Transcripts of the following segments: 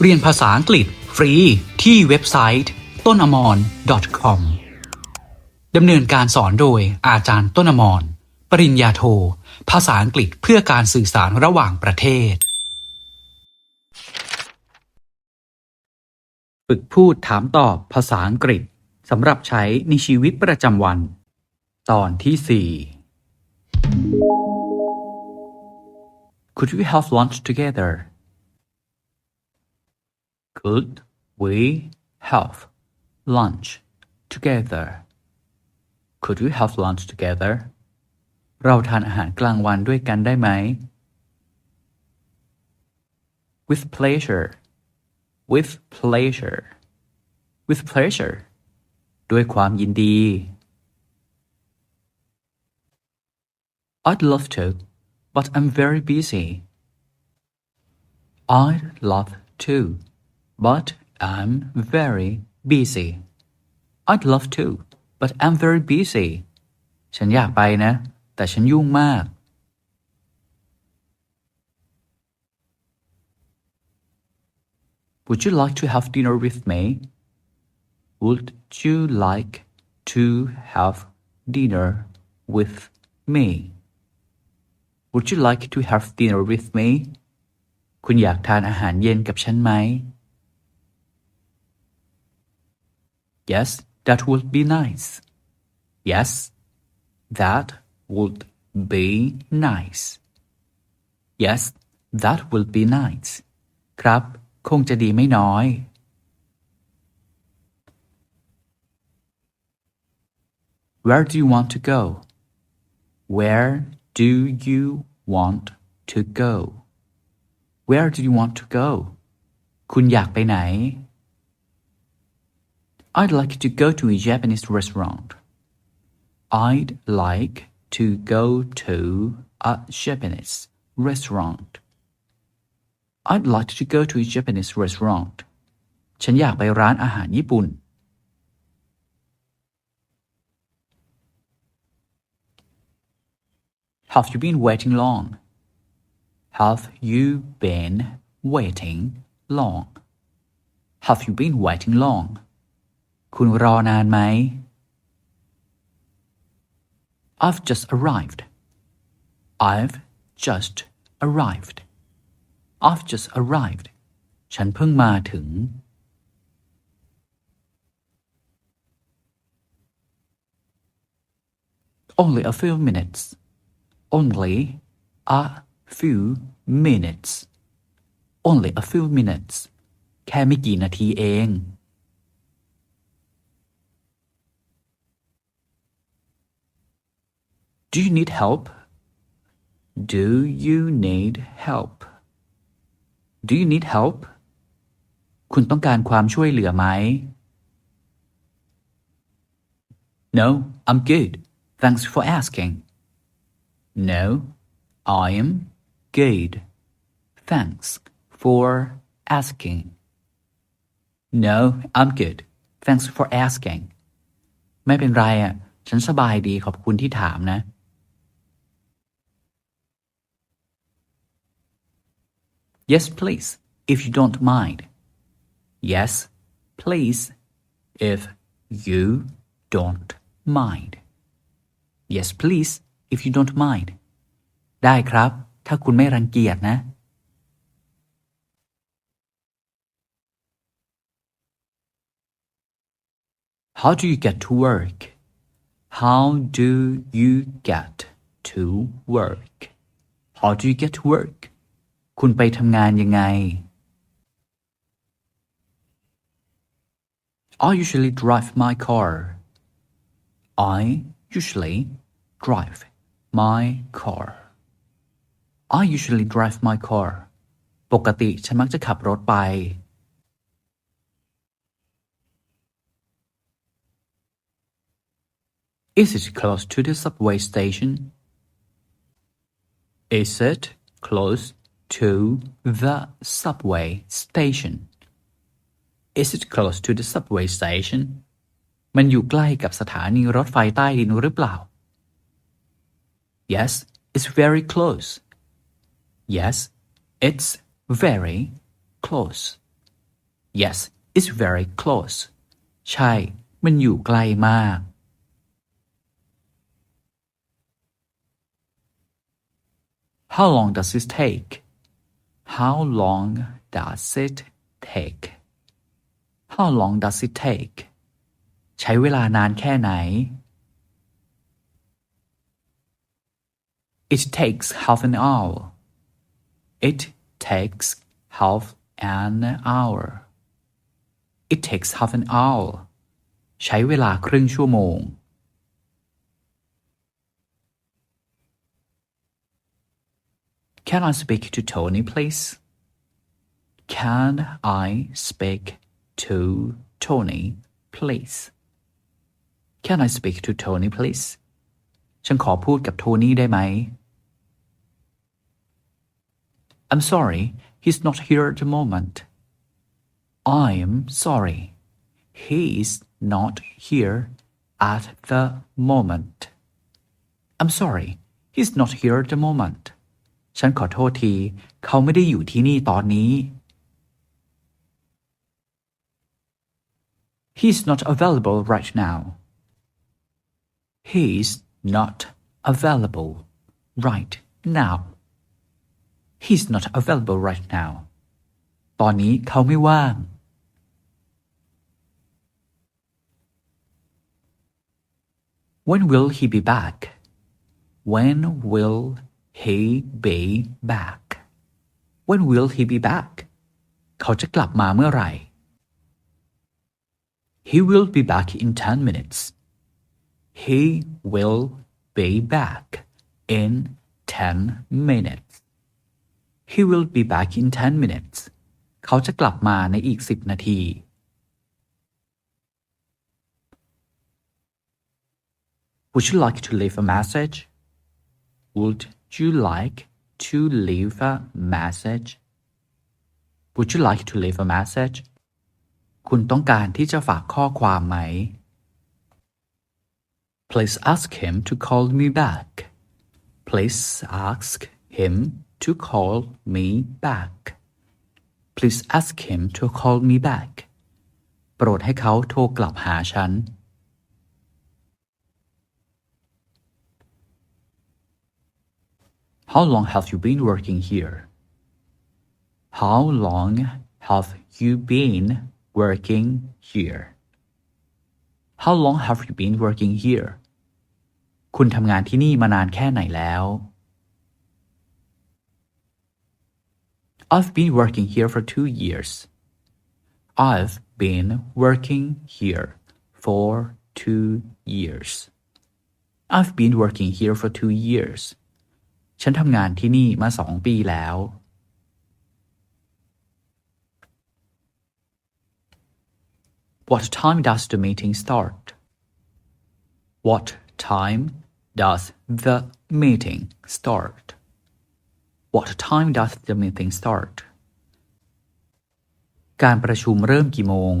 เรียนภาษาอังกฤษฟรีที่เว็บไซต์ต้นอมร .com ดำเนินการสอนโดยอาจารย์ต้นอมร ปริญญาโท ภาษาอังกฤษเพื่อการสื่อสารระหว่างประเทศ ฝึกพูดถามตอบภาษาอังกฤษสำหรับใช้ในชีวิตประจำวัน ตอนที่4 Could we have lunch together? Could we have lunch together? Could we have lunch together? เราทานอาหารกลางวันด้วยกันได้ไหม With pleasure. With pleasure. With pleasure. ด้วยความยินดี I'd love to, but I'm very busy. I'd love to, but I'm very busy. I'd love to, but I'm very busy. ฉันอยากไปนะ แต่ฉันยุ่งมาก Would you like to have dinner with me? Would you like to have dinner with me? Would you like to have dinner with me? คุณอยากทานอาหารเย็นกับฉันไหม Yes, that would be nice. Yes, that would be nice. Yes, that will be nice. ครับ คงจะดีไม่น้อย Where do you want to go? Where do you want to go? Where do you want to go? คุณอยากไปไหน I'd like to go to a Japanese restaurant. I'd like to go to a Japanese restaurant. I'd like to go to a Japanese restaurant. ฉันอยากไปร้านอาหารญี่ปุ่น Have you been waiting long? Have you been waiting long? Have you been waiting long? คุณรอนานไหม I've just arrived. I've just arrived. I've just arrived. ฉันเพิ่งมาถึง Only a few minutes. Only a few minutes. Only a few minutes. แค่ไม่กี่นาทีเอง Do you need help? Do you need help? Do you need help? คุณต้องการความช่วยเหลือไหม No, I'm good. Thanks for asking. No, I'm good. Thanks for asking. No, I'm good. Thanks for asking. ไม่เป็นไรอะ ฉันสบายดีขอบคุณที่ถามนะ Yes, please, if you don't mind. Yes, please, if you don't mind. Yes, please, if you don't mind. ได้ครับ ถ้าคุณไม่รังเกียจนะ How do you get to work? How do you get to work? How do you get to work? คุณไปทำงานยังไง I usually drive my car. I usually drive my car. I usually drive my car. ปกติฉันมักจะขับรถไป Is it close to the subway station? Is it close to the subway station? Is it close to the subway station? มันอยู่ใกล้กับสถานีรถไฟใต้ดินหรือเปล่า Yes, it's very close. Yes, it's very close. Yes it's very close ใช่ มันอยู่ใกล้มาก How long does this take How long does it take How long does it take ใช้เวลานานแค่ไหน It takes half an hour. It takes half an hour. It takes half an hour. ใช้เวลาครึ่งชั่วโมง Can I speak to Tony please Can I speak to Tony please Can I speak to Tony please ฉันขอพูดกับโทนี่ได้ไหม I'm sorry he's not here at the moment I'm sorry he's not here at the moment I'm sorry he's not here at the moment ฉันขอโทษที เขาไม่ได้อยู่ที่นี่ตอนนี้ He's not available right now. He's not available right now. He's not available right now. ตอนนี้เขาไม่ว่าง When will he be back? When will he be back? When will he be back? เขาจะกลับมาเมื่อไหร่ He will be back in 10 minutes. He will be back in 10 minutes. He will be back in 10 minutes. เขาจะกลับมาในอีก 10 นาที Would you like to leave a message? Would you like to leave a message? Would you like to leave a message? คุณต้องการที่จะฝากข้อความไหม Please ask him to call me back. Please ask him to call me back. Please ask him to call me back. โปรดให้เขาโทรกลับหาฉัน How long have you been working here? How long have you been working here? How long have you been working here? คุณทำงานที่นี่มานานแค่ไหนแล้ว I've been working here for two years. I've been working here for two years. I've been working here for two years. ฉันทำงานที่นี่มาสองปีแล้ว What time does the meeting start? What time does the meeting start? What time does the meeting start? การประชุมเริ่มกี่โมง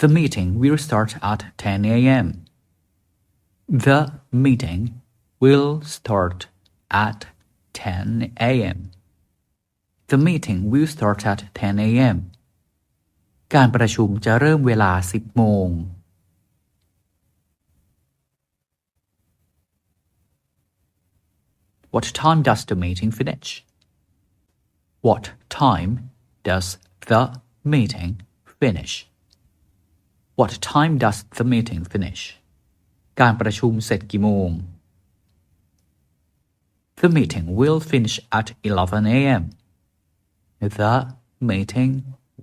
The meeting will start at 10 a.m. The meeting will start at 10 a.m. The meeting will start at 10 a.m. การประชุมจะเริ่มเวลา 10 โมง What time does the meeting finish? What time does the meeting finish? What time does the meeting finish? การประชุมเสร็จกี่โมง The meeting will finish at 11 a.m. The meeting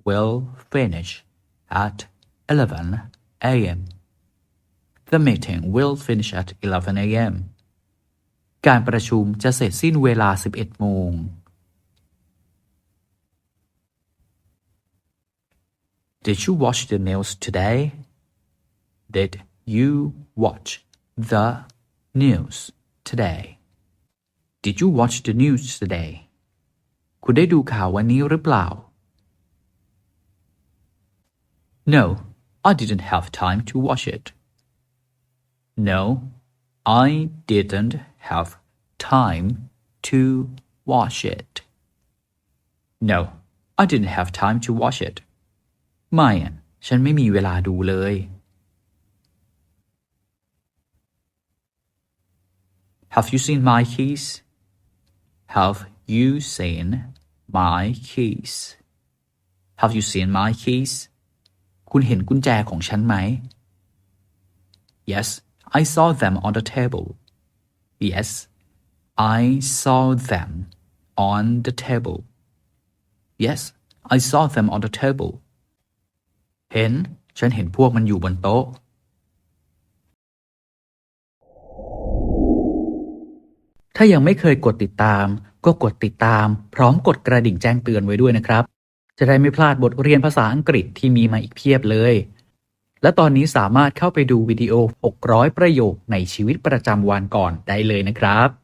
will finish at 11 a.m. The meeting will finish at 11 a.m. การประชุมจะเสร็จสิ้นเวลา 11 โมง Did you watch the news today? Did you watch the news today? Did you watch the news today? คุณได้ดูข่าววันนี้หรือเปล่า No, I didn't have time to watch it. No, I didn't have time to watch it. No, I didn't have time to watch it ไม่อะฉันไม่มีเวลาดูเลย Have you seen my keys Have you seen my keys Have you seen my keys คุณเห็นกุญแจของฉันไหม Yes I saw them on the table Yes I saw them on the table Yes I saw them on the table เห็น ฉันเห็นพวกมันอยู่บนโต๊ะ ถ้ายังไม่เคยกดติดตาม ก็กดติดตาม พร้อมกดกระดิ่งแจ้งเตือนไว้ด้วยนะครับ จะได้ไม่พลาดบทเรียนภาษาอังกฤษที่มีมาอีกเพียบเลย และตอนนี้สามารถเข้าไปดูวิดีโอ 600 ประโยคในชีวิตประจำวันก่อนได้เลยนะครับ